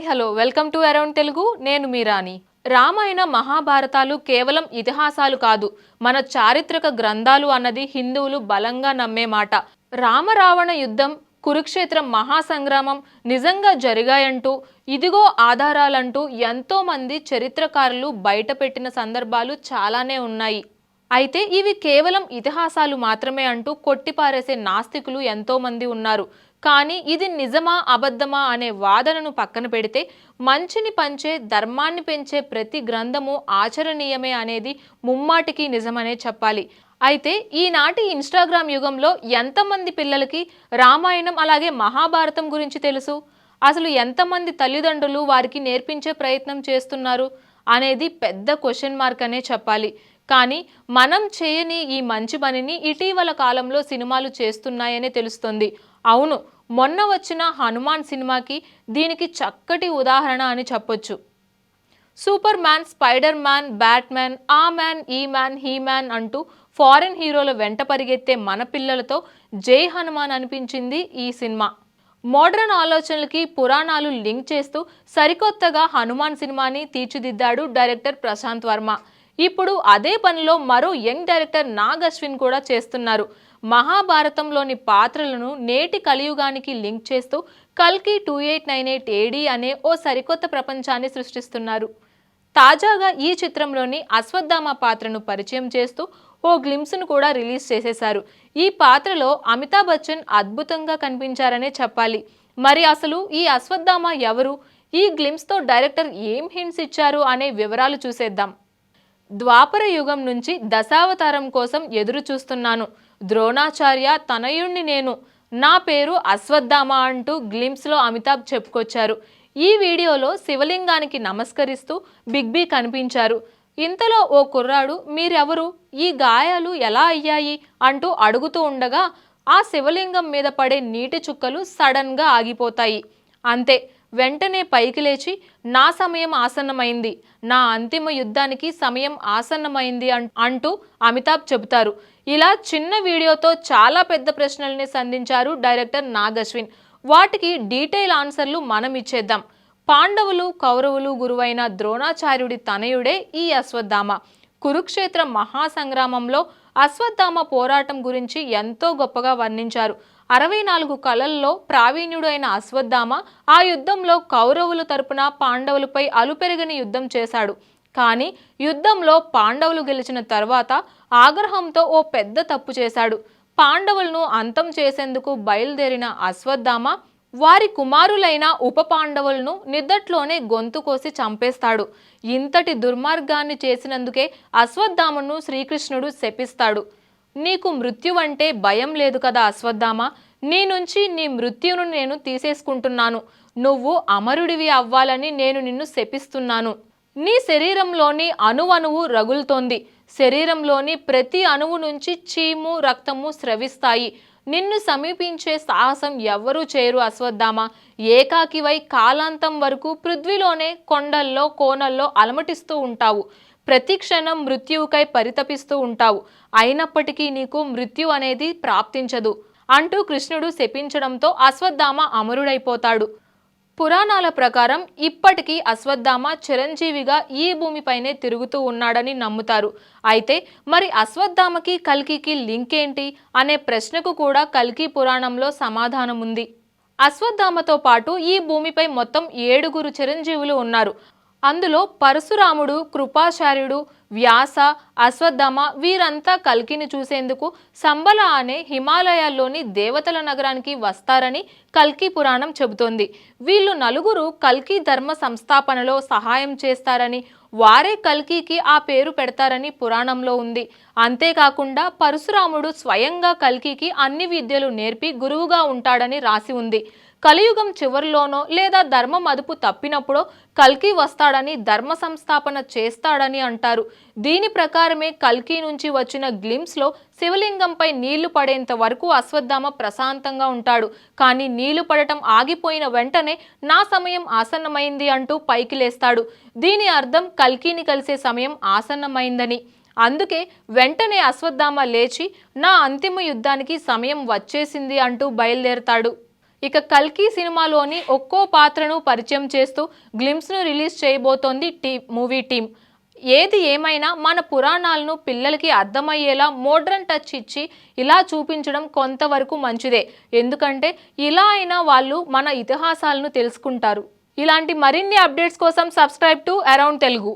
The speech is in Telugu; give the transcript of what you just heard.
Hi hello. Welcome to around Telugu. నేను మీరాని రామాయణ మహాభారతాలు కేవలం ఇతిహాసాలు కాదు మన చారిత్రక గ్రంథాలు అన్నది హిందువులు బలంగా నమ్మే మాట. రామరావణ యుద్ధం కురుక్షేత్రం మహాసంగ్రామం నిజంగా జరిగాయంటూ ఇదిగో ఆధారాలంటూ ఎంతోమంది చరిత్రకారులు బయటపెట్టిన సందర్భాలు చాలానే ఉన్నాయి. అయితే ఇవి కేవలం ఇతిహాసాలు మాత్రమే అంటూ కొట్టిపారేసే నాస్తికులు ఎంతోమంది ఉన్నారు. కానీ ఇది నిజమా అబద్ధమా అనే వాదనను పక్కన పెడితే మంచిని పంచే ధర్మాన్ని పెంచే ప్రతి గ్రంథము ఆచరణీయమే అనేది ముమ్మాటికి నిజమనే చెప్పాలి. అయితే ఈనాటి ఇన్స్టాగ్రామ్ యుగంలో ఎంతమంది పిల్లలకి రామాయణం అలాగే మహాభారతం గురించి తెలుసు? అసలు ఎంతమంది తల్లిదండ్రులు వారికి నేర్పించే ప్రయత్నం చేస్తున్నారు? అనేది పెద్ద క్వశ్చన్ మార్క్ అనే చెప్పాలి. కానీ మనం చేయని ఈ మంచి పనిని ఇటీవల కాలంలో సినిమాలు చేస్తున్నాయనే తెలుస్తుంది. అవును మొన్న వచ్చిన హనుమాన్ సినిమాకి దీనికి చక్కటి ఉదాహరణ అని చెప్పొచ్చు. Super man spider man bat man ఆ మ్యాన్ ఈ మ్యాన్ హీ మ్యాన్ అంటూ ఫారెన్ హీరోల వెంట పరిగెత్తే మన పిల్లలతో జై హనుమాన్ అనిపించింది ఈ సినిమా. మోడ్రన్ ఆలోచనలకి పురాణాలు లింక్ చేస్తూ సరికొత్తగా హనుమాన్ సినిమాని తీర్చిదిద్దాడు డైరెక్టర్ ప్రశాంత్ వర్మ. ఇప్పుడు అదే పనిలో మరో యంగ్ డైరెక్టర్ నాగ్ అశ్విన్ కూడా చేస్తున్నారు. మహాభారతంలోని పాత్రలను నేటి కలియుగానికి లింక్ చేస్తూ కల్కి two eight nine eight AD అనే ఓ సరికొత్త ప్రపంచాన్ని సృష్టిస్తున్నారు. తాజాగా ఈ చిత్రంలోని అశ్వత్థామ పాత్రను పరిచయం చేస్తూ ఓ గ్లిమ్స్ను కూడా రిలీజ్ చేసేశారు. ఈ పాత్రలో అమితాబ్ బచ్చన్ అద్భుతంగా కనిపించారనే చెప్పాలి. మరి అసలు ఈ అశ్వత్థామ ఎవరు? ఈ గ్లిమ్స్తో డైరెక్టర్ ఏం హింట్స్ ఇచ్చారు అనే వివరాలు చూసేద్దాం. ద్వాపర యుగం నుంచి దశావతారం కోసం ఎదురు చూస్తున్నాను ద్రోణాచార్య తనయుణ్ణి నేను. నా పేరు అశ్వత్థామ అంటూ గ్లిమ్స్లో అమితాబ్ చెప్పుకొచ్చారు. ఈ వీడియోలో శివలింగానికి నమస్కరిస్తూ బిగ్ బి కనిపించారు. ఇంతలో ఓ కుర్రాడు మీరెవరు? ఈ గాయాలు ఎలా అయ్యాయి? అంటూ అడుగుతూ ఉండగా ఆ శివలింగం మీద పడే నీటి చుక్కలు సడన్గా ఆగిపోతాయి. అంతే వెంటనే పైకి లేచి నా సమయం ఆసన్నమైంది. నా అంతిమ యుద్ధానికి సమయం ఆసన్నమైంది అన్- అంటూ అమితాబ్ చెబుతారు. ఇలా చిన్న వీడియోతో చాలా పెద్ద ప్రశ్నల్ని సంధించారు డైరెక్టర్ నాగశ్విన్. వాటికి డీటెయిల్ ఆన్సర్లు మనం ఇచ్చేద్దాం. పాండవులు కౌరవులు గురువైన ద్రోణాచార్యుడి తనయుడే ఈ అశ్వత్థామ. కురుక్షేత్ర మహాసంగ్రామంలో అశ్వత్థామ పోరాటం గురించి ఎంతో గొప్పగా వర్ణించారు. అరవై నాలుగు కళల్లో ప్రావీణ్యుడు అయిన అశ్వత్థామ ఆ యుద్ధంలో కౌరవుల తరపున పాండవులపై అలుపెరగని యుద్ధం చేశాడు. కానీ యుద్ధంలో పాండవులు గెలిచిన తర్వాత ఆగ్రహంతో ఓ పెద్ద తప్పు చేశాడు. పాండవులను అంతం చేసేందుకు బయలుదేరిన అశ్వత్థామ వారి కుమారులైన ఉప పాండవులను నిద్దట్లోనే గొంతు కోసి చంపేస్తాడు. ఇంతటి దుర్మార్గాన్ని చేసినందుకే అశ్వత్థామను శ్రీకృష్ణుడు శపిస్తాడు. నీకు మృత్యువంటే భయం లేదు కదా అశ్వత్థామ. నీ నుంచి నీ మృత్యును నేను తీసేసుకుంటున్నాను. నువ్వు అమరుడివి అవ్వాలని నేను నిన్ను శపిస్తున్నాను. నీ శరీరంలోని అణువణువు రగులుతోంది. శరీరంలోని ప్రతి అణువు నుంచి చీము రక్తము స్రవిస్తాయి. నిన్ను సమీపించే సాహసం ఎవ్వరూ చేయరు అశ్వత్థామ. ఏకాకివై కాలాంతం వరకు పృథ్వీలోనే కొండల్లో కోనల్లో అలమటిస్తూ ఉంటావు. ప్రతి క్షణం మృత్యువుకై పరితపిస్తూ ఉంటావు. అయినప్పటికీ నీకు మృత్యు అనేది ప్రాప్తించదు. అంటూ కృష్ణుడు శపించడంతో అశ్వత్థామ అమరుడైపోతాడు. పురాణాల ప్రకారం ఇప్పటికీ అశ్వత్థామ చిరంజీవిగా ఈ భూమిపైనే తిరుగుతూ ఉన్నాడని నమ్ముతారు. అయితే మరి అశ్వత్థామకి కల్కికి లింక్ ఏంటి అనే ప్రశ్నకు కూడా కల్కి పురాణంలో సమాధానం ఉంది అశ్వత్థామతో పాటు ఈ భూమిపై మొత్తం ఏడుగురు చిరంజీవులు ఉన్నారు. అందులో పరశురాముడు కృపాచార్యుడు వ్యాస అశ్వత్థామ వీరంతా కల్కిని చూసేందుకు సంబల అనే హిమాలయాల్లోని దేవతల నగరానికి వస్తారని కల్కి పురాణం చెబుతోంది. వీళ్ళు నలుగురు కల్కి ధర్మ సంస్థాపనలో సహాయం చేస్తారని వారే కల్కికి ఆ పేరు పెడతారని పురాణంలో ఉంది. అంతేకాకుండా పరశురాముడు స్వయంగా కల్కికి అన్ని విద్యలు నేర్పి గురువుగా ఉంటాడని రాసి ఉంది. కలియుగం చివరిలోనో లేదా ధర్మం అదుపు తప్పినప్పుడో కల్కి వస్తాడని ధర్మ సంస్థాపన చేస్తాడని అంటారు. దీని ప్రకారమే కల్కి నుంచి వచ్చిన గ్లిమ్స్లో శివలింగంపై నీళ్ళు పడేంత వరకు అశ్వత్థామ ప్రశాంతంగా ఉంటాడు. కానీ నీళ్ళు పడటం ఆగిపోయిన వెంటనే నా సమయం ఆసన్నమైంది అంటూ పైకి లేస్తాడు. దీని అర్థం కల్కిని కలిసే సమయం ఆసన్నమైందని. అందుకే వెంటనే అశ్వత్థామ లేచి నా అంతిమ యుద్ధానికి సమయం వచ్చేసింది అంటూ బయలుదేరతాడు. ఇక కల్కి సినిమాలోని ఒక్కో పాత్రను పరిచయం చేస్తూ గ్లిమ్స్ను రిలీజ్ చేయబోతోంది టీ మూవీ టీం ఏది ఏమైనా మన పురాణాలను పిల్లలకి అర్థమయ్యేలా మోడ్రన్ టచ్ ఇచ్చి ఇలా చూపించడం కొంతవరకు మంచిదే. ఎందుకంటే ఇలా అయినా వాళ్ళు మన ఇతిహాసాలను తెలుసుకుంటారు. ఇలాంటి మరిన్ని అప్డేట్స్ కోసం సబ్స్క్రైబ్ టు అరౌండ్ తెలుగు.